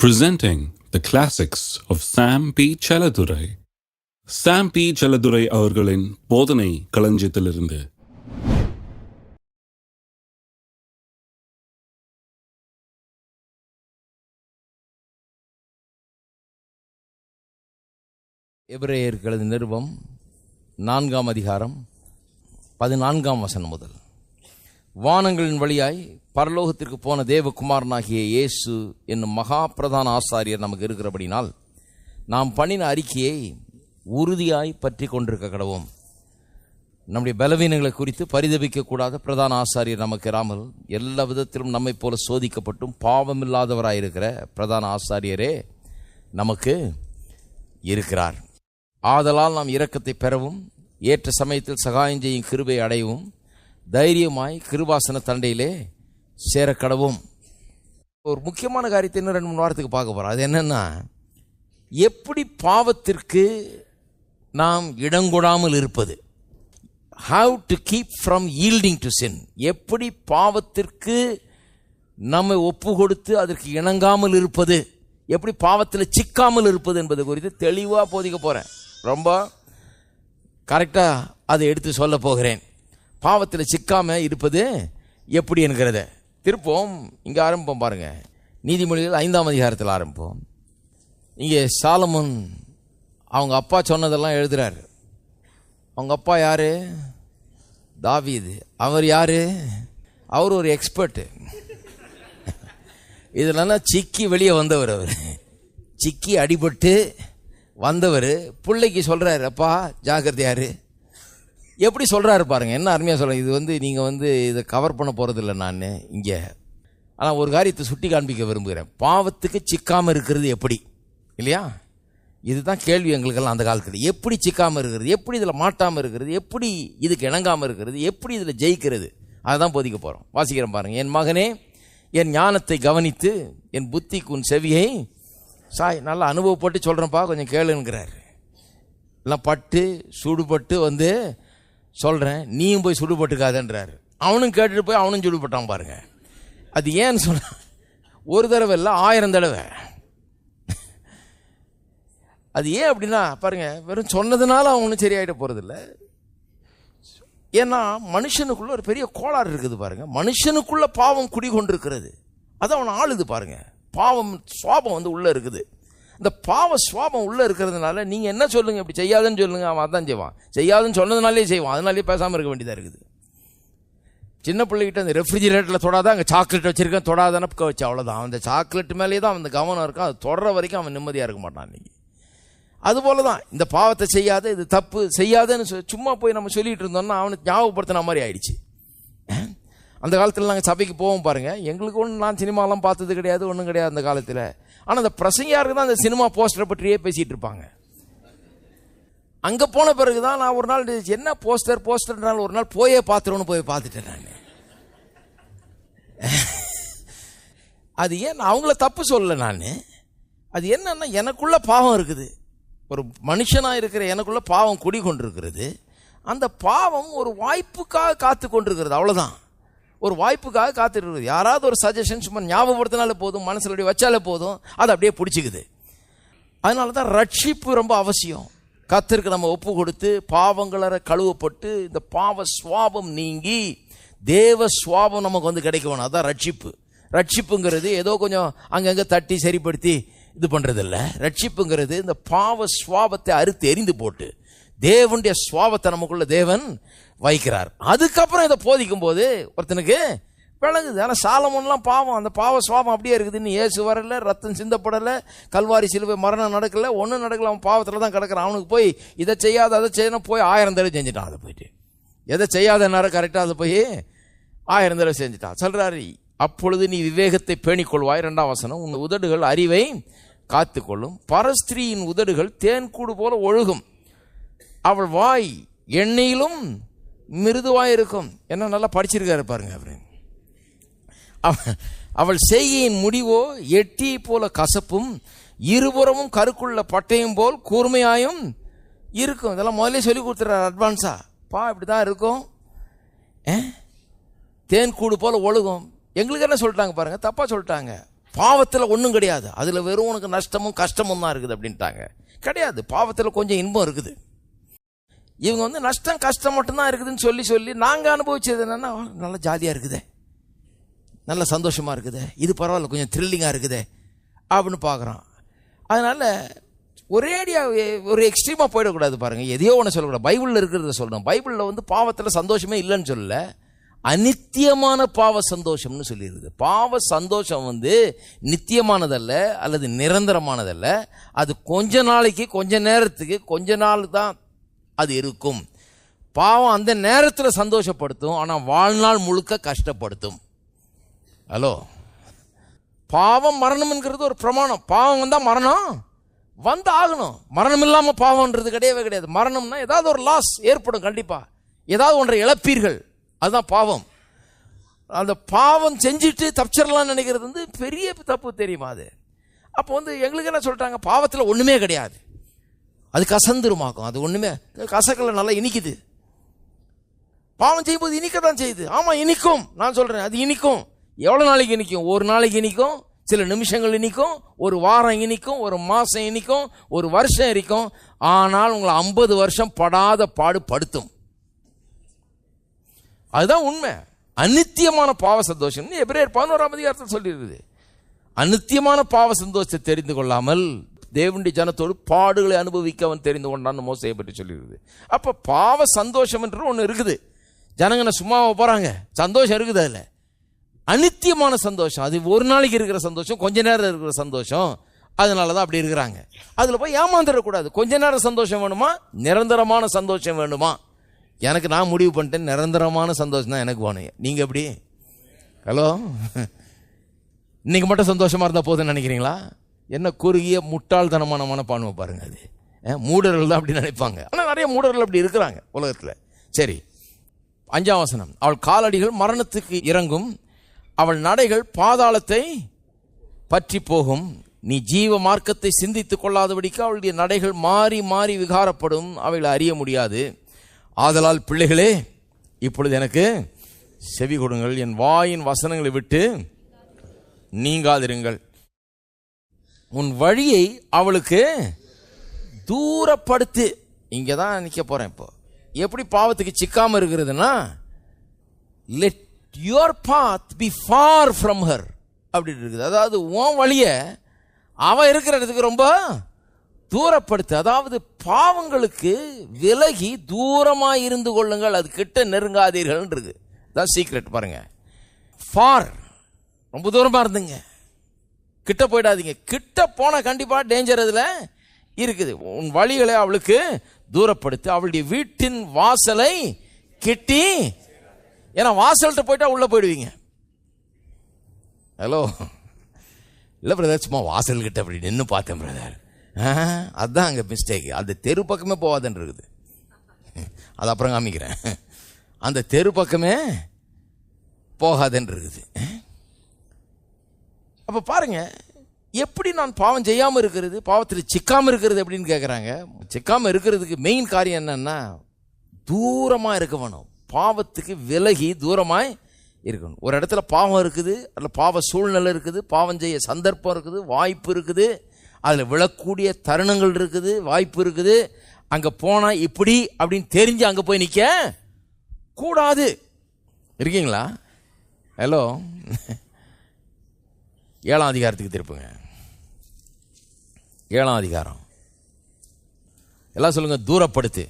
presenting the classics of Sam P. Chaladurai. Sam P. Chaladurai அவர்களின் போதனை களஞ்சியத்திலிருந்து எபிரேயர்களது நிருபம் நான்காம் அதிகாரம் பதினான்காம் வசனம் முதல் வானங்களின் வழியாய் பரலோகத்திற்கு போன தேவகுமாரனாகிய இயேசு என்னும் மகா பிரதான ஆசாரியர் நமக்கு இருக்கிறபடினால் நாம் பண்ணின அறிக்கையை உறுதியாய் பற்றி கொண்டிருக்க கடவோம் நம்முடைய பலவீனங்களை குறித்து பரிதபிக்கக்கூடாத பிரதான ஆசாரியர் நமக்கு இராமல் எல்லா விதத்திலும் நம்மைப் போல சோதிக்கப்பட்டும் பாவமில்லாதவராயிருக்கிற பிரதான ஆசாரியரே நமக்கு இருக்கிறார். ஆதலால் நாம் இரக்கத்தை பெறவும் ஏற்ற சமயத்தில் சகாயம் செய்யும் கிருபை அடையவும் தைரியமாய் கிருபாசன தண்டையிலே சேர கடவும் ஒரு முக்கியமான காரியத்தை இன்னும் ரெண்டு மூணு வாரத்துக்கு பார்க்க போகிறோம் அது என்னென்னா எப்படி பாவத்திற்கு நாம் இடங்கொடாமல் இருப்பது? How to keep from yielding to sin எப்படி பாவத்திற்கு நம்மை ஒப்பு கொடுத்து அதற்கு இணங்காமல் இருப்பது? எப்படி பாவத்தில் சிக்காமல் இருப்பது என்பது குறித்து தெளிவாக போதிக்க போகிறேன் ரொம்ப கரெக்டாக அதை எடுத்து சொல்ல போகிறேன். பாவத்தில் சிக்காமல் இருப்பது எப்படி என்கிறத. திருப்போம். இங்கே ஆரம்பிப்போம் பாருங்கள் நீதிமொழிகள் ஐந்தாம் அதிகாரத்தில் ஆரம்பிப்போம். இங்கே சாலமன் அவங்க அப்பா சொன்னதெல்லாம் எழுதுறாரு. அவங்க அப்பா யார்? தாவீது. அவர் யார்? அவர் ஒரு எக்ஸ்பர்ட்டு இதெல்லாம் சிக்கி வெளியே வந்தவர் அவர். சிக்கி அடிபட்டு வந்தவர். பிள்ளைக்கு சொல்கிறாரு அப்பா ஜாக்கிரதையாரு எப்படி சொல்கிறாரு பாருங்கள் என்ன அருமையாக சொல்கிறேன் இது வந்து நீங்கள் வந்து இதை கவர் பண்ண போகிறதில்ல நான் இங்கே. ஆனால் ஒரு காரியத்தை சுட்டி காண்பிக்க விரும்புகிறேன். பாவத்துக்கு சிக்காமல் இருக்கிறது எப்படி? இல்லையா? இதுதான் கேள்வி எங்களுக்கெல்லாம் அந்த காலத்தில். எப்படி சிக்காமல் இருக்கிறது? எப்படி இதில் மாட்டாமல் இருக்கிறது? எப்படி இதுக்கு இணங்காமல் இருக்கிறது? எப்படி இதில் ஜெயிக்கிறது? அதுதான் போதிக்க போகிறோம் வாசிக்கிறேன் பாருங்கள் என் மகனே என் ஞானத்தை கவனித்து என் புத்திக்கு உன் செவியை சாய் நல்லா அனுபவப்பட்டு சொல்கிறேன்ப்பா கொஞ்சம் கேளுங்கிறார். எல்லாம் பட்டு சுடுபட்டு வந்து சொல்கிறேன் நீயும் போய் சுடுபட்டுக்காதன்றாரு அவனும் கேட்டுட்டு போய் அவனும் சுடுபட்டான் பாருங்க. அது ஏன்னு சொன்ன ஒரு தடவை இல்லை ஆயிரம் தடவை. அது ஏன் அப்படின்னா பாருங்க வெறும் சொன்னதுனால அவனும் சரியாயிட போகிறதில்ல ஏன்னா மனுஷனுக்குள்ள ஒரு பெரிய கோளாறு இருக்குது பாருங்க. மனுஷனுக்குள்ள பாவம் குடிகொண்டிருக்கிறது. அது அவன் ஆளுது பாருங்க. பாவம் சுவாபம் வந்து உள்ளே இருக்குது. இந்த பாவ சுவாபம் உள்ளே இருக்கிறதுனால நீங்கள் என்ன சொல்லுங்க இப்படி செய்யாதுன்னு சொல்லுங்க அவன் அதான் செய்வான். செய்யாதுன்னு சொன்னதுனாலே செய்வான். அதனாலே பேசாமல் இருக்க வேண்டியதாக இருக்குது. சின்ன பிள்ளைகிட்ட அந்த ரெஃப்ரிஜிரேட்டரில் தொடாத அங்கே சாக்லேட் வச்சிருக்கேன் தொடாதானே வச்சு அவ்வளோதான் அந்த சாக்லேட் மேலேயே தான் அந்த கவனம் இருக்கும். அது தொடர வரைக்கும் அவன் நிம்மதியாக இருக்க மாட்டான் இன்னைக்கு. அதுபோல தான் இந்த பாவத்தை செய்யாத இது தப்பு செய்யாதன்னு சொ- சும்மா போய் நம்ம சொல்லிட்டு இருந்தோம்னா அவனுக்கு ஞாபகப்படுத்தின மாதிரி ஆயிடுச்சு. அந்த காலத்தில் நாங்கள் சபைக்கு போவோம் பாருங்கள் எங்களுக்கு ஒன்றும் நான் சினிமாலாம் பார்த்தது கிடையாது ஒன்றும் கிடையாது அந்த காலத்தில். ஆனால் அந்த பிரசங்கியாருக்கு தான் அந்த சினிமா போஸ்டரை பற்றியே பேசிகிட்டு இருப்பாங்க. அங்கே போன பிறகு தான் நான் ஒரு நாள் என்ன போஸ்டர் போஸ்டர்னால ஒரு நாள் போயே பார்த்துருவோன்னு போய் பார்த்துட்டேன் நான். அது ஏன் நான் அவங்கள தப்பு சொல்லலை நான். அது என்னன்னா எனக்குள்ள பாவம் இருக்குது. ஒரு மனுஷனாக இருக்கிற எனக்குள்ள பாவம் குடி கொண்டிருக்கிறது அந்த பாவம் ஒரு வாய்ப்புக்காக காத்து கொண்டிருக்கிறது அவ்வளோதான் ஒரு வாய்ப்புக்காக காத்துட்டு யாராவது ஒரு சஜஷன் சும்மா ஞாபகப்படுத்தினாலே போதும் மனசில் அப்படியே வச்சாலே போதும் அது அப்படியே பிடிச்சிக்குது. அதனால தான் ரட்சிப்பு ரொம்ப அவசியம். கத்திற்கு நம்ம ஒப்பு கொடுத்து பாவங்களற கழுவப்பட்டு இந்த பாவ சுவாபம் நீங்கி தேவ சுவாபம் நமக்கு வந்து கிடைக்கணும் அதுதான் ரட்சிப்பு. ரட்சிப்புங்கிறது ஏதோ கொஞ்சம் அங்கங்கே தட்டி சரிப்படுத்தி இது பண்ணுறதில்ல ரட்சிப்புங்கிறது இந்த பாவ சுவாபத்தை அறுத்து எரிந்து போட்டு தேவனுடைய சுவாபத்தை நமக்குள்ள தேவன் வைக்கிறார் அதுக்கப்புறம் இதை போதிக்கும் போது ஒருத்தனுக்கு விளங்குது. ஆனால் சாலமோன்லாம் பாவம். அந்த பாவ சுவாபம் அப்படியே இருக்குதுன்னு ஏசு வரல ரத்தம் சிந்தப்படலை கல்வாரி சிலுவை மரணம் நடக்கல ஒன்றும் நடக்கல. அவன் பாவத்தில் தான் கிடக்கிறான். அவனுக்கு போய் இதை செய்யாத அதை செய்யணும் போய் ஆயிரம் தடவை செஞ்சுட்டான் அதை போயிட்டு. எதை செய்யாத நேரம் கரெக்டாக அதை போய் ஆயிரம் தடவை செஞ்சுட்டான். சொல்கிறாரு அப்பொழுது நீ விவேகத்தை பேணிக்கொள்வாய். ரெண்டாம் வசனம் உன் உதடுகள் அறிவை காத்துக்கொள்ளும். பரஸ்திரியின் உதடுகள் தேன்கூடு போல ஒழுகும். அவள் வாய் எண்ணெயிலும் மிருதுவாக இருக்கும் என்ன நல்லா படிச்சிருக்காரு பாருங்க அவரு. அவ- அவள் செய்கையின் முடிவோ எட்டி போல கசப்பும் இருபுறமும் கருக்குள்ள பட்டையும் போல் கூர்மையாயும் இருக்கும். இதெல்லாம் முதல்ல சொல்லி கொடுத்துறாரு அட்வான்ஸா. பா இப்படி தான் இருக்கும் தேன் கூடு போல ஒழுகும். எங்களுக்கு என்ன சொல்லிட்டாங்க பாருங்க தப்பா சொல்லிட்டாங்க. பாவத்தில் ஒன்றும் கிடையாது. அதில் வெறும் உனக்கு நஷ்டமும் கஷ்டமும் தான் இருக்குது அப்படின்ட்டாங்க. கிடையாது. பாவத்தில் கொஞ்சம் இன்பம் இருக்குது. இவங்க வந்து நஷ்டம் கஷ்டம் மட்டும்தான் இருக்குதுன்னு சொல்லி சொல்லி நாங்கள் அனுபவிச்சது என்னன்னா நல்ல ஜாலியாக இருக்குது. நல்ல சந்தோஷமாக இருக்குது. இது பரவாயில்ல கொஞ்சம் த்ரில்லிங்காக இருக்குது. அப்படின்னு பார்க்குறோம் அதனால் ஒரேடியா ஒரு எக்ஸ்ட்ரீமாக போயிடக்கூடாது பாருங்கள் எதையோ ஒன்று சொல்லக்கூடாது. பைபிளில் இருக்கிறத சொல்லணும். பைபிளில் வந்து பாவத்தில் சந்தோஷமே இல்லைன்னு சொல்லல. அநித்தியமான பாவ சந்தோஷம்னு சொல்லியிருக்குது பாவ சந்தோஷம் வந்து நித்தியமானதல்ல அல்லது நிரந்தரமானதல்ல. அது கொஞ்ச நாளைக்கு கொஞ்ச நேரத்துக்கு கொஞ்ச நாள் தான் அது இருக்கும். பாவம் அந்த நேரத்தில் சந்தோஷப்படுத்தும் ஆனால் வாழ்நாள் முழுக்க கஷ்டப்படுத்தும். ஹலோ பாவம் மரணம்ங்கிறது ஒரு பிரமாணம். பாவம் வந்தால் மரணம் வந்து ஆகணும். மரணம் இல்லாமல் பாவம்ன்றது கிடையவே கிடையாது. மரணம்னா ஏதாவது ஒரு லாஸ் ஏற்படும் கண்டிப்பாக ஏதாவது ஒன்றை இழப்பீர்கள். அதுதான் பாவம். அந்த பாவம் செஞ்சுட்டு தப்பிச்சிடலாம்னு நினைக்கிறது வந்து பெரிய தப்பு தெரியுமா அது? அப்போ வந்து எங்களுக்கு என்ன சொல்லிட்டாங்க? பாவத்தில் ஒன்றுமே கிடையாது. அது கசந்துருமாக்கும். அது ஒன்றுமே கசக்கல நல்லா இனிக்குது. பாவம் செய்யும்போது இனிக்க தான் செய்யுது. ஆமாம் இனிக்கும். நான் சொல்கிறேன் அது இனிக்கும். எவ்வளோ நாளைக்கு இனிக்கும்? ஒரு நாளைக்கு இனிக்கும் சில நிமிஷங்கள் இனிக்கும் ஒரு வாரம் இனிக்கும் ஒரு மாதம் இனிக்கும் ஒரு வருஷம் இருக்கும் ஆனால் உங்களை ஐம்பது வருஷம் படாத பாடு படுத்தும். அதுதான் உண்மை. அநித்தியமான பாவ சந்தோஷம். எப்படியே பதினோராம் அதிகாரத்தில் சொல்லியிருக்குது. அநித்தியமான பாவ சந்தோஷத்தை தெரிந்து கொள்ளாமல் தேவனுடைய ஜனத்தோடு பாடுகளை அனுபவிக்க அவன் தெரிந்து கொண்டான்னு மோசையை பற்றி சொல்லியிருக்குது. அப்போ பாவ சந்தோஷம் என்று ஒன்று இருக்குது. ஜனங்கனை சும்மாவை போகிறாங்க சந்தோஷம் இருக்குது அதில். அனித்தியமான சந்தோஷம். அது ஒரு நாளைக்கு இருக்கிற சந்தோஷம் கொஞ்ச நேரம் இருக்கிற சந்தோஷம். அதனால தான் அப்படி இருக்கிறாங்க. அதில் போய் ஏமாந்துடக்கூடாது. கொஞ்ச நேரம் சந்தோஷம் வேணுமா? நிரந்தரமான சந்தோஷம் வேணுமா? எனக்கு நான் முடிவு பண்ணிட்டேன். நிரந்தரமான சந்தோஷம் தான் எனக்கு வேணும். நீங்கள் எப்படி? ஹலோ? இன்னைக்கு மட்டும் சந்தோஷமாக இருந்தால் போதும்னு நினைக்கிறீங்களா? என்ன குறுகிய முட்டாள்தனமான மனப்பான்மை பாருங்க அது. மூடர்கள் தான் அப்படி நினைப்பாங்க. ஆனால் நிறைய மூடர்கள் அப்படி இருக்கிறாங்க உலகத்தில். சரி அஞ்சாம் வசனம். அவள் காலடிகள் மரணத்துக்கு இறங்கும். அவள் நடைகள் பாதாளத்தை பற்றி போகும். நீ ஜீவ மார்க்கத்தை சிந்தித்துக் கொள்ளாதபடிக்கு அவளுடைய நடைகள் மாறி மாறி விகாரப்படும். அவைகளை அறிய முடியாது. ஆதலால் பிள்ளைகளே இப்பொழுது எனக்கு செவி கொடுங்கள். என் வாயின் வசனங்களை விட்டு நீங்காதிருங்கள். உன் வழியை அவளுக்கு தூரப்படுத்து. இங்கே தான் நிற்க போகிறேன் இப்போ. எப்படி பாவத்துக்கு சிக்காமல் இருக்கிறதுனா let your path be far from her அப்படின்னு இருக்குது. அதாவது உன் வழியை அவன் இருக்கிற இடத்துக்கு ரொம்ப தூரப்படுத்து. அதாவது பாவங்களுக்கு விலகி தூரமாக இருந்து கொள்ளுங்கள். அது கிட்ட நெருங்காதீர்கள் இருக்குது தான் சீக்ரெட் பாருங்கள் ஃபார் ரொம்ப தூரமாக இருந்துங்க. கிட்ட போயிடாதீங்க. கிட்ட போனால் கண்டிப்பாக டேஞ்சர் அதில் இருக்குது. உன் வழிகளை அவளுக்கு தூரப்படுத்து அவளுடைய வீட்டின் வாசலை கிட்டி ஏன்னா வாசல்கிட்ட போயிட்டா உள்ளே போயிடுவீங்க. ஹலோ இல்லை பிரதர் சும்மா வாசல்கிட்ட அப்படி நின்று பார்த்தேன் பிரதர் அதுதான் அங்கே மிஸ்டேக் அந்த தெரு பக்கமே போகாதுன்னு இருக்குது. அது அப்புறம் காமிக்கிறேன். அந்த தெரு பக்கமே போகாதுன்னு இருக்குது. அப்போ பாருங்கள் எப்படி நான் பாவம் செய்யாமல் இருக்கிறது பாவத்தில் சிக்காமல் இருக்கிறது அப்படின்னு கேட்குறாங்க சிக்காமல் இருக்கிறதுக்கு மெயின் காரியம் என்னன்னா தூரமாக இருக்க வேணும் பாவத்துக்கு விலகி தூரமாய் இருக்கணும். ஒரு இடத்துல பாவம் இருக்குது அதில் பாவ சூழ்நிலை இருக்குது பாவம் செய்ய சந்தர்ப்பம் இருக்குது வாய்ப்பு இருக்குது. அதில் விழக்கூடிய தருணங்கள் இருக்குது வாய்ப்பு இருக்குது. அங்கே போனால் இப்படி அப்படின்னு தெரிஞ்சு அங்கே போய் நிற்க கூடாது. இருக்கீங்களா? ஹலோ ஏழாம் அதிகாரத்துக்கு திருப்புங்க ஏழாம் அதிகாரம். எல்லாம் சொல்லுங்க தூரப்படுத்து.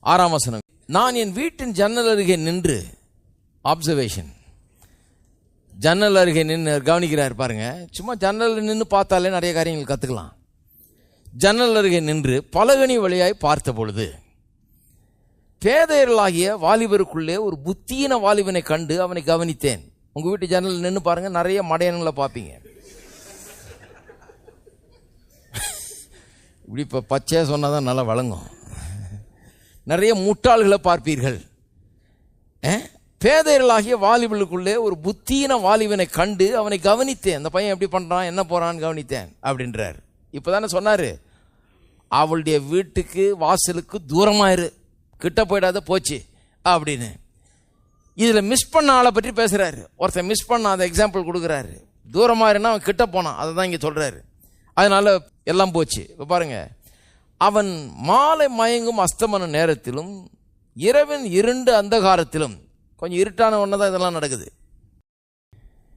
ஆறாம் வசனம். நான் என் வீட்டின் ஜன்னல் அருகே நின்று ஆப்சர்வேஷன் ஜன்னல் அருகே நின்று கவனிக்கிறார் பாருங்க. சும்மா ஜன்னலில் நின்று பார்த்தாலே நிறைய காரியங்கள் கற்றுக்கலாம் ஜன்னல் அருகே நின்று பலகனி வழியாய் பார்த்த பொழுது பேதையர்களாகிய வாலிபருக்குள்ளே ஒரு புத்தீன வாலிபனை கண்டு அவனை கவனித்தேன். உங்கள் வீட்டு ஜன்னல் நின்று பாருங்கள் நிறைய மடையன்களை பார்ப்பீங்க. இப்படி இப்போ சொன்னால் தான் நல்லா வழங்கும். நிறைய முட்டாள்களை பார்ப்பீர்கள். பேதையர்களாகிய வாலிபலுக்குள்ளே ஒரு புத்தீன வாலிபனை கண்டு அவனை கவனித்தேன். அந்த பையன் எப்படி பண்ணுறான் என்ன போகிறான்னு கவனித்தேன் அப்படின்றார். இப்போதானே சொன்னார். அவளுடைய வீட்டுக்கு வாசலுக்கு தூரமாயிரு கிட்ட போயிடாத போச்சு அப்படின்னு. இதில் மிஸ் பண்ண ஆளை பற்றி பேசுகிறாரு ஒருத்தர் மிஸ் பண்ண அதை எக்ஸாம்பிள் கொடுக்குறாரு. தூரமாக இருந்தால் அவன் கிட்ட போனான். அதை தான் இங்கே சொல்கிறாரு அதனால் எல்லாம் போச்சு. இப்போ பாருங்க. அவன் மாலை மயங்கும் அஸ்தமன நேரத்திலும் இரவின் இருண்டு அந்தகாரத்திலும் கொஞ்சம் இருட்டான ஒன்று தான் இதெல்லாம் நடக்குது.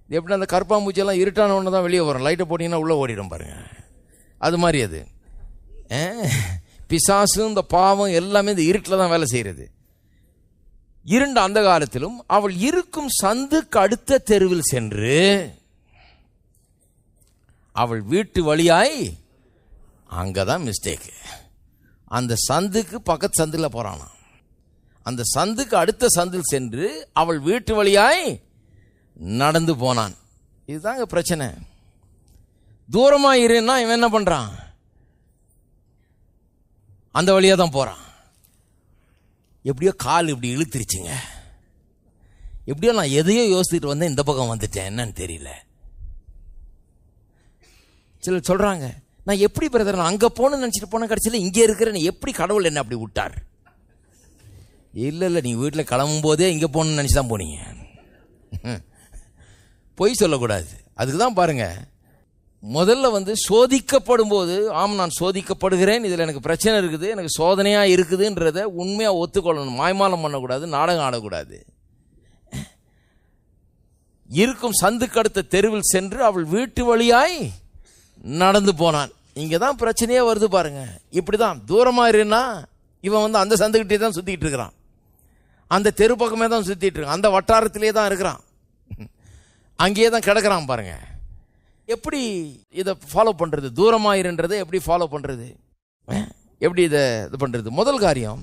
இது எப்படி அந்த கருப்பாம்பூச்சியெல்லாம் இருட்டான ஒன்று தான் வெளியே வரும். லைட்டை போட்டிங்கன்னா உள்ளே ஓடிடும் பாருங்கள் அது மாதிரி அது. பிசாசும் பிசாசு இந்த பாவம் எல்லாமே இந்த இருட்டில் தான் வேலை செய்கிறது இருண்ட அந்த காலத்திலும் அவள் இருக்கும் சந்துக்கு அடுத்த தெருவில் சென்று அவள் வீட்டு வழியாய் அங்கே தான் மிஸ்டேக்கு அந்த சந்துக்கு பக்கத்து சந்தில் போகிறானா அந்த சந்துக்கு அடுத்த சந்தில் சென்று அவள் வீட்டு வழியாய் நடந்து போனான். இதுதாங்க பிரச்சனை. தூரமாக இருன்னா இவன் என்ன பண்ணுறான் அந்த வழியா தான் போகிறான் எப்படியோ கால் இப்படி இழுத்துருச்சுங்க. எப்படியோ நான் எதையோ யோசிச்சுட்டு வந்தேன் இந்த பக்கம் வந்துட்டேன். என்னன்னு தெரியல. சிலர் சொல்கிறாங்க நான் எப்படி பிரதர் நான் போகணுன்னு போகணும்னு நினைச்சிட்டு போன கடைசியில் இங்கே இருக்கிறேன். எப்படி கடவுள் என்ன அப்படி விட்டார்? இல்லை இல்லை நீ வீட்டில் கிளம்பும் போதே இங்கே போகணும்னு நினச்சி தான் போனீங்க. பொய் சொல்லக்கூடாது. அதுக்கு தான் பாருங்கள் முதல்ல வந்து சோதிக்கப்படும் போது ஆம் நான் சோதிக்கப்படுகிறேன் இதில் எனக்கு பிரச்சனை இருக்குது எனக்கு சோதனையாக இருக்குதுன்றத உண்மையாக ஒத்துக்கொள்ளணும். மாய்மாலம் பண்ணக்கூடாது நாடகம் ஆடக்கூடாது. இருக்கும் சந்துக்கடுத்த தெருவில் சென்று அவள் வீட்டு வழியாய் நடந்து போனான். இங்கே தான் பிரச்சனையே வருது பாருங்க. இப்படி தான் தூரமாக இருன்னா இவன் வந்து அந்த சந்துக்கிட்டே தான் சுற்றிக்கிட்டு இருக்கிறான். அந்த தெரு பக்கமே தான் சுற்றிட்டு இருக்கான். அந்த வட்டாரத்திலே தான் இருக்கிறான். அங்கேயே தான் கிடக்குறான் பாருங்கள் எப்படி இதை ஃபாலோ பண்ணுறது தூரமாக இருன்றதை எப்படி ஃபாலோ பண்ணுறது எப்படி இதை இது பண்ணுறது முதல் காரியம்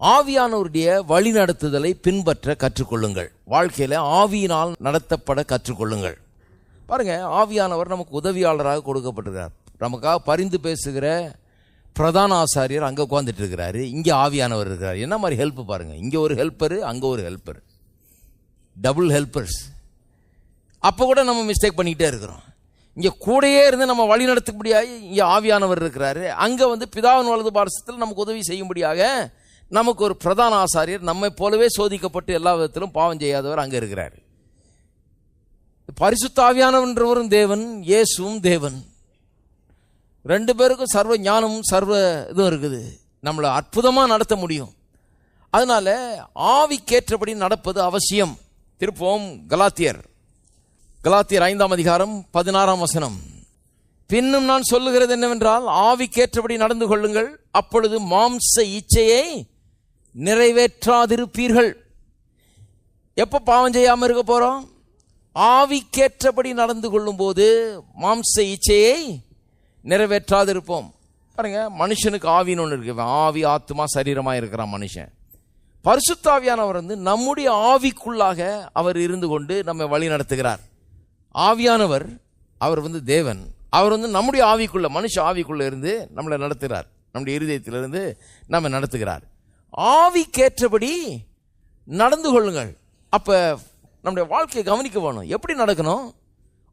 ஆவியானவருடைய வழிநடத்துதலை பின்பற்ற கற்றுக்கொள்ளுங்கள். வாழ்க்கையில் ஆவியினால் நடத்தப்பட கற்றுக்கொள்ளுங்கள். பாருங்கள் ஆவியானவர் நமக்கு உதவியாளராக கொடுக்கப்பட்டிருக்கிறார். நமக்காக பரிந்து பேசுகிற பிரதான ஆசாரியர் அங்கே உட்காந்துட்டு இருக்கிறாரு இங்கே ஆவியானவர் இருக்கிறார். என்ன மாதிரி ஹெல்ப் பாருங்கள் இங்கே ஒரு ஹெல்ப்பரு அங்கே ஒரு ஹெல்ப்பர் டபுள் ஹெல்ப்பர்ஸ் அப்போ கூட நம்ம மிஸ்டேக் பண்ணிக்கிட்டே இருக்கிறோம். இங்கே கூடயே இருந்து நம்ம வழி நடத்தும்படியாக இங்கே ஆவியானவர் இருக்கிறாரு. அங்கே வந்து பிதாவின் வலது பாரசத்தில் நமக்கு உதவி செய்யும்படியாக நமக்கு ஒரு பிரதான ஆசாரியர் நம்மை போலவே சோதிக்கப்பட்டு எல்லா விதத்திலும் பாவம் செய்யாதவர் அங்கே இருக்கிறார். பரிசுத்த ஆவியானவன்றவரும் தேவன் இயேசுவும் தேவன். ரெண்டு பேருக்கும் சர்வ ஞானமும் சர்வ இதுவும் இருக்குது. நம்மளை அற்புதமாக நடத்த முடியும். அதனால ஆவிக்கேற்றபடி நடப்பது அவசியம். திருப்போம் கலாத்தியர். கலாத்தியர் ஐந்தாம் அதிகாரம் பதினாறாம் வசனம். பின்னும் நான் சொல்லுகிறது என்னவென்றால் ஆவிக்கேற்றபடி நடந்து கொள்ளுங்கள். அப்பொழுது மாம்ச இச்சையை நிறைவேற்றாதிருப்பீர்கள். எப்போ பாவம் செய்யாமல் இருக்க போகிறோம் ஆவிக்கேற்றபடி நடந்து கொள்ளும்போது மாம்ச இச்சையை நிறைவேற்றாதிருப்போம். பாருங்க மனுஷனுக்கு ஆவின்னு ஒன்று இருக்கு. ஆவி ஆத்மா சரீரமாக இருக்கிறான் மனுஷன். பரிசுத்தாவியானவர் வந்து நம்முடைய ஆவிக்குள்ளாக அவர் இருந்து கொண்டு நம்மை வழி நடத்துகிறார் ஆவியானவர் அவர் வந்து தேவன். அவர் வந்து நம்முடைய ஆவிக்குள்ள மனுஷ ஆவிக்குள்ளே இருந்து நம்மளை நடத்துகிறார் நம்முடைய இருதயத்திலிருந்து நம்ம நடத்துகிறார். ஆவிக்கேற்றபடி நடந்து கொள்ளுங்கள். அப்போ நம்முடைய வாழ்க்கையை கவனிக்க வேணும். எப்படி நடக்கணும்?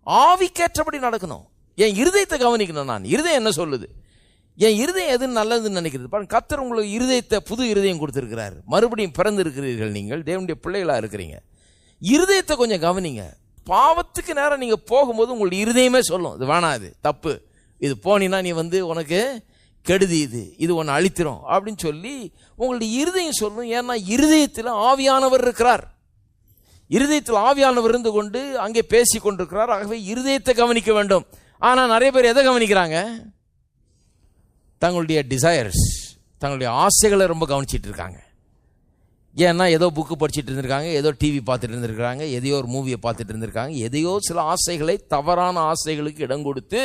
ஆவிக்கேற்றபடி நடக்கணும். என் இருதயத்தை கவனிக்கணும் நான். இருதயம் என்ன சொல்லுது? என் இருதயம் எது நல்லதுன்னு நினைக்கிறது? பாருங்க கத்தர் உங்களுக்கு இருதயத்தை புது இருதயம் கொடுத்துருக்கிறார். மறுபடியும் பிறந்து இருக்கிறீர்கள் நீங்கள். தேவனுடைய பிள்ளைகளாக இருக்கிறீங்க. இருதயத்தை கொஞ்சம் கவனிங்க. பாவத்துக்கு நேரம் நீங்கள் போகும்போது உங்களுடைய இருதயமே சொல்லும் இது வேணாம் இது தப்பு. இது போனீன்னா நீ வந்து உனக்கு கெடுதி இது இது ஒன்று அழித்திரும். அப்படின்னு சொல்லி உங்களுடைய இருதயம் சொல்லும் ஏன்னா இருதயத்தில் ஆவியானவர் இருக்கிறார். இருதயத்தில் ஆவியானவர் இருந்து கொண்டு அங்கே பேசி கொண்டிருக்கிறார். ஆகவே இருதயத்தை கவனிக்க வேண்டும். ஆனால் நிறைய பேர் எதை கவனிக்கிறாங்க? தங்களுடைய டிசையர்ஸ் தங்களுடைய ஆசைகளை ரொம்ப கவனிச்சிட்டு இருக்காங்க. ஏன்னா ஏதோ புக்கு படிச்சுட்டு இருந்திருக்காங்க ஏதோ டிவி பார்த்துட்டு இருந்திருக்காங்க எதையோ ஒரு மூவியை பார்த்துட்டு இருந்திருக்காங்க எதையோ சில ஆசைகளை தவறான ஆசைகளுக்கு இடம் கொடுத்து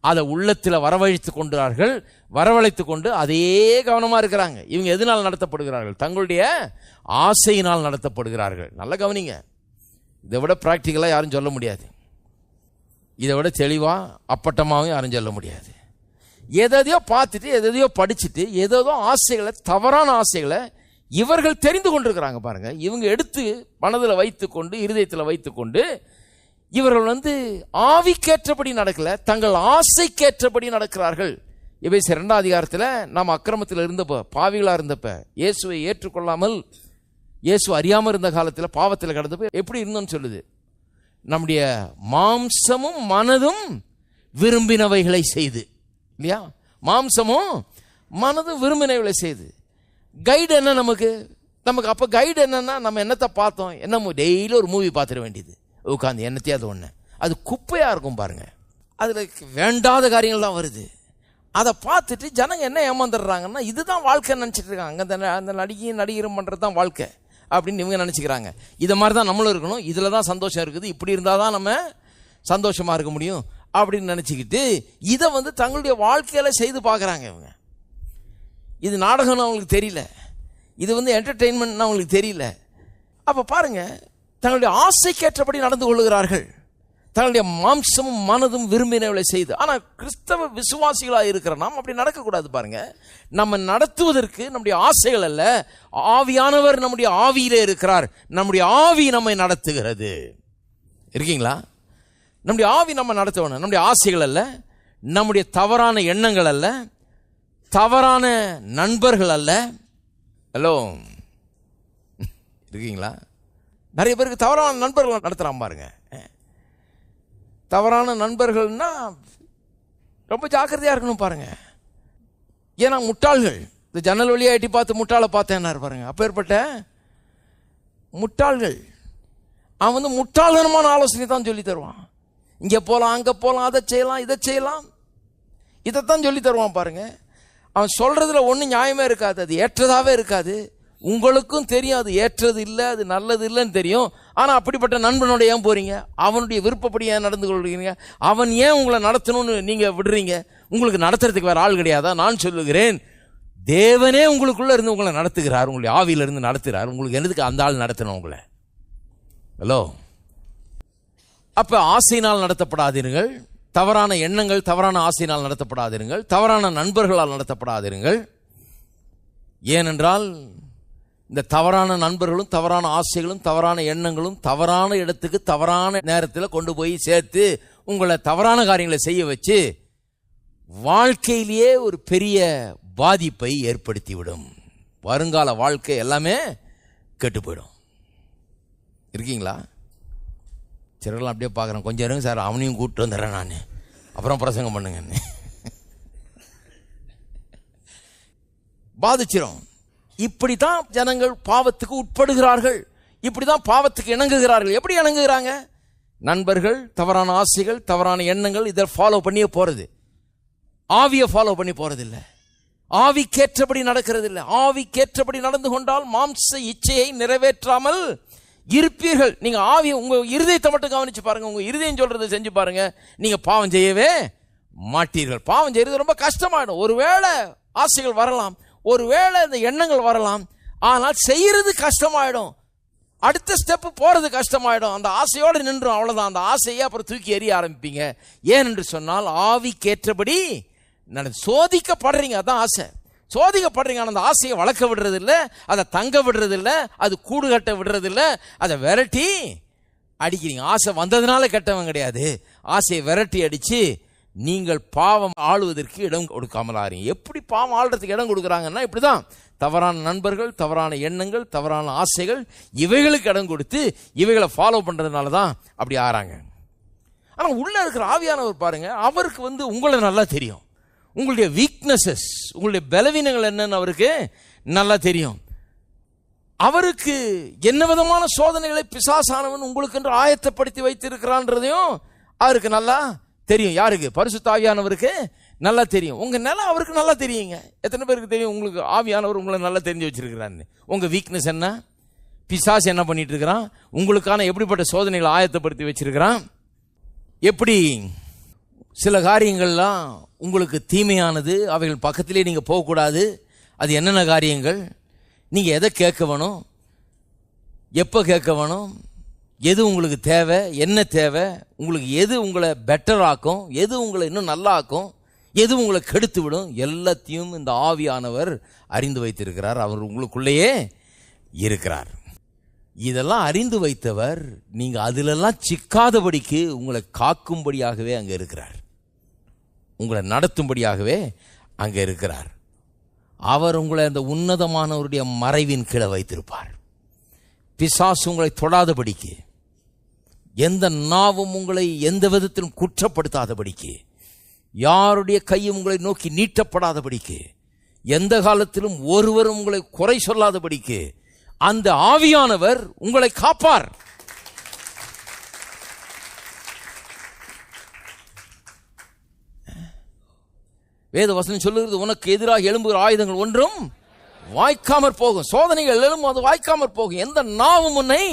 அதை உள்ளத்தில் வரவழைத்து கொண்டார்கள் வரவழைத்து கொண்டு அதே கவனமாக இருக்கிறாங்க. இவங்க எதனால் நடத்தப்படுகிறார்கள்? தங்களுடைய ஆசையினால் நடத்தப்படுகிறார்கள். நல்ல கவனிங்க. இதை விட ப்ராக்டிக்கலாக யாரும் சொல்ல முடியாது. இதை விட தெளிவாக அப்பட்டமாகவும் யாரும் சொல்ல முடியாது. எதையோ பார்த்துட்டு எதையோ படிச்சுட்டு எதோ ஆசைகளை தவறான ஆசைகளை இவர்கள் தெரிந்து கொண்டிருக்கிறாங்க பாருங்க. இவங்க எடுத்து மனதில் வைத்துக்கொண்டு இருதயத்தில் வைத்துக்கொண்டு இவர்கள் வந்து ஆவிக்கேற்றபடி நடக்கல தங்கள் ஆசைக்கேற்றபடி நடக்கிறார்கள். இவை இரண்டாம் அதிகாரத்தில் நாம் அக்கிரமத்தில் இருந்தப்போ பாவிகளாக இருந்தப்ப இயேசுவை ஏற்றுக்கொள்ளாமல் இயேசு அறியாமல் இருந்த காலத்தில் பாவத்தில் கடந்தப்ப எப்படி இருந்தோம்னு சொல்லுது? நம்முடைய மாம்சமும் மனதும் விரும்பினவைகளை செய்து. இல்லையா? மாம்சமும் மனதும் விரும்பினவைகளை செய்து. கைடு என்ன நமக்கு? நமக்கு அப்போ கைடு என்னன்னா நம்ம என்னத்தை பார்த்தோம்? என்ன டெய்லி ஒரு மூவி பார்த்துட வேண்டியது. உட்காந்து என்னத்தையாவது ஒன்று அது குப்பையாக இருக்கும் பாருங்க. அதில் வேண்டாத காரியங்கள் தான் வருது. அதை பார்த்துட்டு ஜனங்க என்ன ஏமாந்துடுறாங்கன்னா இதுதான் வாழ்க்கை நினச்சிட்டு இருக்காங்க. அந்த அந்த நடிகையும் நடிகரும் பண்ணுறது தான் வாழ்க்கை. அப்படின்னு இவங்க நினச்சிக்கிறாங்க. இதை மாதிரி தான் நம்மளும் இருக்கணும். இதில் தான் சந்தோஷம் இருக்குது. இப்படி இருந்தால் தான் நம்ம சந்தோஷமாக இருக்க முடியும். அப்படின்னு நினச்சிக்கிட்டு இதை வந்து தங்களுடைய வாழ்க்கையில் செய்து பார்க்குறாங்க இவங்க. இது நாடகம்னு அவங்களுக்கு தெரியல. இது வந்து என்டர்டெயின்மெண்ட்னு அவங்களுக்கு தெரியல. அப்போ பாருங்க தங்களுடைய ஆசைக்கேற்றபடி நடந்து கொள்ளுகிறார்கள். தங்களுடைய மாம்சமும் மனதும் விரும்பினவளை செய்து. ஆனால் கிறிஸ்தவ விசுவாசிகளாக இருக்கிற நாம் அப்படி நடக்கக்கூடாது பாருங்க. நம்ம நடத்துவதற்கு நம்முடைய ஆசைகள் அல்ல. ஆவியானவர் நம்முடைய ஆவியிலே இருக்கிறார். நம்முடைய ஆவி நம்மை நடத்துகிறது. இருக்கீங்களா? நம்முடைய ஆவி நம்ம நடத்தணும். நம்முடைய ஆசைகள் அல்ல. நம்முடைய தவறான எண்ணங்கள் அல்ல. தவறான நண்பர்கள் அல்ல. ஹலோ. இருக்கீங்களா? நிறைய பேருக்கு தவறான நண்பர்கள் நடத்துகிறான் பாருங்க. தவறான நண்பர்கள்னா ரொம்ப ஜாக்கிரதையாக இருக்கணும் பாருங்க. ஏன்னா முட்டாள்கள். இந்த ஜன்னல் வழியாக எட்டி பார்த்து முட்டாளை பார்த்தேன்னாரு பாருங்க. அப்பேற்பட்ட முட்டாள்கள். அவன் வந்து முட்டாள்தனமான ஆலோசனை தான் சொல்லி தருவான். இங்கே போகலாம் அங்கே போகலாம் அதை செய்யலாம் இதை செய்யலாம். இதைத்தான் சொல்லி தருவான் பாருங்கள் அவன் சொல்றதுல ஒன்றும் நியாயமே இருக்காது அது ஏற்றதாகவே இருக்காது. உங்களுக்கும் தெரியும் அது ஏற்றது இல்லை அது நல்லது இல்லைன்னு தெரியும். ஆனால் அப்படிப்பட்ட நண்பனோட ஏன் போறீங்க? அவனுடைய விருப்பப்படி ஏன் நடந்து கொள்கிறீங்க? அவன் ஏன் உங்களை நடத்தணும்னு நீங்கள் விடுறீங்க? உங்களுக்கு நடத்துறதுக்கு வேற ஆள் கிடையாதா? நான் சொல்லுகிறேன். தேவனே உங்களுக்குள்ள இருந்து உங்களை நடத்துகிறார் உங்களுடைய ஆவியில இருந்து நடத்துகிறார். உங்களுக்கு எதுக்கு அந்த ஆள் நடத்தணும் உங்களை? ஹலோ அப்ப ஆசையினால் நடத்தப்படாதீர்கள். தவறான எண்ணங்கள் தவறான ஆசையினால் நடத்தப்படாதிருங்கள். தவறான நண்பர்களால் நடத்தப்படாதிருங்கள். ஏனென்றால் இந்த தவறான நண்பர்களும் தவறான ஆசைகளும் தவறான எண்ணங்களும் தவறான இடத்துக்கு தவறான நேரத்தில் கொண்டு போய் சேர்த்து உங்களை தவறான காரியங்களை செய்ய வச்சு வாழ்க்கையிலேயே ஒரு பெரிய பாதிப்பை ஏற்படுத்திவிடும். வருங்கால வாழ்க்கை எல்லாமே கெட்டு போயிடும். இருக்கீங்களா? சிலர்லாம் அப்படியே பார்க்குறேன். கொஞ்சம் இருங்க சார் அவனையும் கூப்பிட்டு வந்துடுறேன் நான். அப்புறம் பிரசங்கம் பண்ணுங்கன்னு பாதிச்சிரும். இப்படி தான் ஜனங்கள் பாவத்துக்கு உட்படுகிறார்கள். இப்படி தான் பாவத்துக்கு இணங்குகிறார்கள். எப்படி இணங்குகிறாங்க? நண்பர்கள் தவறான ஆசைகள் தவறான எண்ணங்கள் இதை ஃபாலோ பண்ணியே போகிறது ஆவியை ஃபாலோ பண்ணி போகிறதில்ல ஆவிக்கேற்றபடி நடக்கிறது இல்லை ஆவிக்கேற்றபடி நடந்து கொண்டால் மாம்ச இச்சையை நிறைவேற்றாமல் இருப்பீர்கள். நீங்க ஆவி உங்க இருதயத்தை மட்டும் கவனிச்சு பாருங்க. உங்க இருதயம் சொல்கிறத செஞ்சு பாருங்க. நீங்க பாவம் செய்யவே மாட்டீர்கள். பாவம் செய்யறது ரொம்ப கஷ்டமாயிடும். ஒருவேளை ஆசைகள் வரலாம். ஒருவேளை இந்த எண்ணங்கள் வரலாம். ஆனால் செய்யறது கஷ்டமாயிடும். அடுத்த ஸ்டெப் போறது கஷ்டமாயிடும். அந்த ஆசையோடு நின்றும். அவ்வளவுதான். அந்த ஆசையை அப்புறம் தூக்கி எறிய ஆரம்பிப்பீங்க. ஏன் என்று சொன்னால் ஆவிக்கேற்றபடி நட சோதிக்கப்படுறீங்க. அதான் ஆசை. சோதிக்கப்படுறீங்க. அந்த ஆசையை வளர்க்க விடுறதில்ல அதை தங்க விடுறதில்ல அது கூடு கட்ட விடுறதில்ல அதை விரட்டி அடிக்கிறீங்க. ஆசை வந்ததுனால கெட்டவன் கிடையாது. ஆசையை விரட்டி அடித்து நீங்கள் பாவம் ஆளுவதற்கு இடம் கொடுக்காமல் ஆறீங்க எப்படி பாவம் ஆள்றதுக்கு இடம் கொடுக்குறாங்கன்னா இப்படி தான் தவறான நண்பர்கள் தவறான எண்ணங்கள் தவறான ஆசைகள் இவைகளுக்கு இடம் கொடுத்து இவைகளை ஃபாலோ பண்ணுறதுனால தான் அப்படி ஆறாங்க. ஆனால் உள்ளே இருக்கிற ஆவியானவர் பாருங்கள் அவருக்கு வந்து உங்களை நல்லா தெரியும். உங்களுடைய வீக்னஸஸ் உங்களுடைய பலவீனங்கள் என்னன்னு அவருக்கு நல்லா தெரியும். அவருக்கு என்ன விதமான சோதனைகளை பிசாசானவன் உங்களுக்கு என்று ஆயத்தப்படுத்தி வைத்திருக்கிறான்றதையும் அவருக்கு நல்லா தெரியும். யாருக்கு? பரிசு தாவியானவருக்கு நல்லா தெரியும். உங்கள் நிலம் அவருக்கு நல்லா தெரியுங்க. எத்தனை பேருக்கு தெரியும்? உங்களுக்கு ஆவியானவர் உங்களை நல்லா தெரிஞ்சு வச்சிருக்கிறான்னு உங்கள் வீக்னஸ் என்ன? பிசாஸ் என்ன பண்ணிட்டு இருக்கிறான்? உங்களுக்கான எப்படிப்பட்ட சோதனைகளை ஆயத்தப்படுத்தி வச்சிருக்கிறான்? எப்படி? சில காரியங்கள்லாம் உங்களுக்கு தீமையானது அவைகள் பக்கத்திலே நீங்கள் போகக்கூடாது. அது என்னென்ன காரியங்கள்? நீங்கள் எதை கேட்க வேணும்? எப்போ கேட்க வேணும்? எது உங்களுக்கு தேவை? என்ன தேவை? உங்களுக்கு எது உங்களை பெட்டர் ஆக்கும்? எது உங்களை இன்னும் நல்லா ஆக்கும் எது உங்களை கெடுத்து விடும்? எல்லாத்தையும் இந்த ஆவியானவர் அறிந்து வைத்திருக்கிறார். அவர் உங்களுக்குள்ளேயே இருக்கிறார். இதெல்லாம் அறிந்து வைத்தவர் நீங்கள் அதிலெல்லாம் சிக்காதபடிக்கு உங்களை காக்கும்படியாகவே அங்கே இருக்கிறார். உங்களை நடத்தும்படியாகவே அங்கே இருக்கிறார். அவர் உங்களை அந்த உன்னதமானவருடைய மறைவின் கீழே வைத்திருப்பார். பிசாசு உங்களை தொடாதபடிக்கு எந்த நாவும் உங்களை எந்த விதத்திலும் குற்றப்படுத்தாதபடிக்கு யாருடைய கையும் உங்களை நோக்கி நீட்டப்படாதபடிக்கு எந்த காலத்திலும் ஒருவரும் உங்களை குறை சொல்லாதபடிக்கு அந்த ஆவியானவர் உங்களை காப்பார். வேத வசனம் சொல்லுகிறது உனக்கு எதிராக எழும்புகிற ஆயுதங்கள் ஒன்றும் வாய்க்காமற் போகும். சோதனைகள் எழும்பும் அது வாய்க்காமற் போகும். எந்த நாவும் உன்னை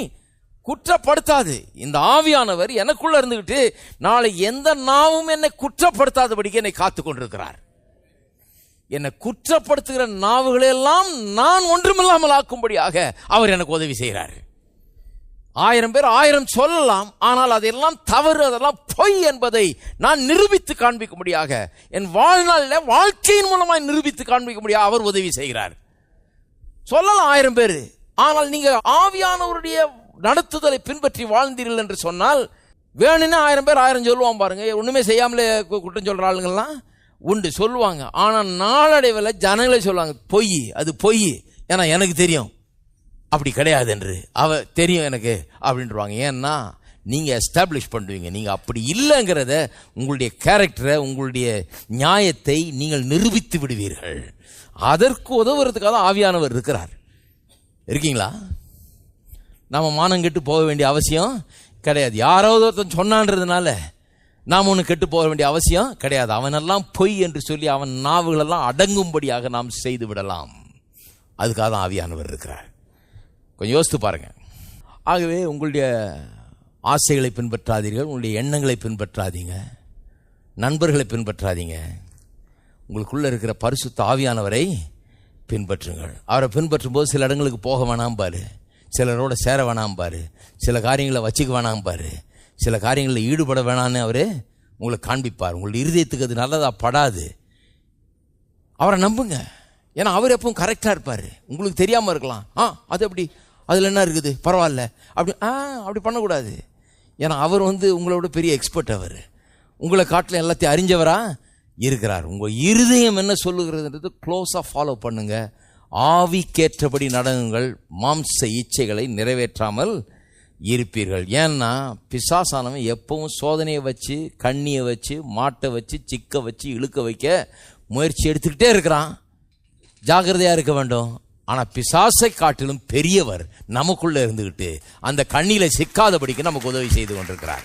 குற்றப்படுத்தாது. இந்த ஆவியானவர் எனக்குள்ள இருந்துகிட்டு நாளை எந்த நாவும் என்னை குற்றப்படுத்தாதபடிக்கு என்னை காத்து கொண்டிருக்கிறார் என்னை குற்றப்படுத்துகிற நாவுகளெல்லாம் நான் ஒன்றுமில்லாமல் ஆக்கும்படியாக அவர் எனக்கு உதவி செய்கிறார். ஆயிரம் பேர் ஆயிரம் சொல்லலாம் ஆனால் அதெல்லாம் தவறு அதெல்லாம் பொய் என்பதை நான் நிரூபித்து காண்பிக்கும்படியாக என் வாழ்நாளில் வாழ்க்கையின் மூலமாக நிரூபித்து காண்பிக்கும்படியாக அவர் உதவி செய்கிறார். சொல்லலாம் ஆயிரம் பேர் ஆனால் நீங்கள் ஆவியானவருடைய நடத்துதலை பின்பற்றி வாழ்ந்தீர்கள் என்று சொன்னால் வேணும்னே ஆயிரம் பேர் ஆயிரம் சொல்லுவான் பாருங்க ஒன்றுமே செய்யாமலே கு- குற்றம் சொல்கிற ஆளுங்கள்லாம் உண்டு சொல்லுவாங்க. ஆனால் நாளடைவில் ஜனங்களே சொல்லுவாங்க பொய் அது பொய். ஏன்னா எனக்கு தெரியும். அப்படி கிடையாது என்று. அவ தெரியும் எனக்கு. அப்படின்றவாங்க. ஏன்னா நீங்கள் எஸ்டாப்ளிஷ் பண்ணுவீங்க. நீங்கள் அப்படி இல்லைங்கிறத உங்களுடைய கேரக்டரை உங்களுடைய நியாயத்தை நீங்கள் நிரூபித்து விடுவீர்கள். அதற்கு உதவுறதுக்காக ஆவியானவர் இருக்கிறார். இருக்கீங்களா? நம்ம மானம் கெட்டு போக வேண்டிய அவசியம் கிடையாது. யாராவது ஒருத்தன் சொன்னான்றதுனால நாம் ஒன்று கெட்டு போக வேண்டிய அவசியம் கிடையாது. அவனெல்லாம் பொய் என்று சொல்லி அவன் நாவுகளெல்லாம் அடங்கும்படியாக நாம் செய்து விடலாம். அதுக்காக தான் ஆவியானவர் இருக்கிறார். கொஞ்சம் யோசித்து பாருங்க. ஆகவே உங்களுடைய ஆசைகளை பின்பற்றாதீர்கள் உங்களுடைய எண்ணங்களை பின்பற்றாதீங்க நண்பர்களை பின்பற்றாதீங்க. உங்களுக்குள்ளே இருக்கிற பரிசுத்த ஆவியானவரை பின்பற்றுங்கள். அவரை பின்பற்றும் போது சில இடங்களுக்கு போக வேணாம் பாரு. சிலரோட சேர வேணாம் பாரு. சில காரியங்களை வச்சுக்க வேணாம் பாரு. சில காரியங்களில் ஈடுபட வேணான்னு அவர் உங்களை காண்பிப்பார். உங்களுடைய இருதயத்துக்கு அது நல்லதாக படாது. அவரை நம்புங்க. ஏன்னா அவர் எப்பவும் கரெக்டாக இருப்பார். உங்களுக்கு தெரியாமல் இருக்கலாம். ஆ அது அப்படி அதில் என்ன இருக்குது? பரவாயில்ல. அப்படி ஆ அப்படி பண்ணக்கூடாது. ஏன்னா அவர் வந்து உங்களோட பெரிய எக்ஸ்பர்ட் அவர். உங்களை காட்டில் எல்லாத்தையும் அறிஞ்சவராக இருக்கிறார். உங்கள் இருதயம் என்ன சொல்லுகிறதுன்றது க்ளோஸாக ஃபாலோ பண்ணுங்கள் ஆவிக்கேற்றபடி நடங்குங்கள் மாம்ச இச்சைகளை நிறைவேற்றாமல் இருப்பீர்கள். ஏன்னா பிசாசானவன் எப்பவும் சோதனையை வச்சு கண்ணியை வச்சு மாட்டை வச்சு சிக்க வச்சு இழுக்க வைக்க முயற்சி எடுத்துக்கிட்டே இருக்கிறான். ஜாகிரதையாக இருக்க வேண்டும். ஆனால் பிசாசை காட்டிலும் பெரியவர் நமக்குள்ளே இருந்துக்கிட்டு அந்த கண்ணியில் சிக்காதபடிக்கு நமக்கு உதவி செய்து கொண்டிருக்கிறார்.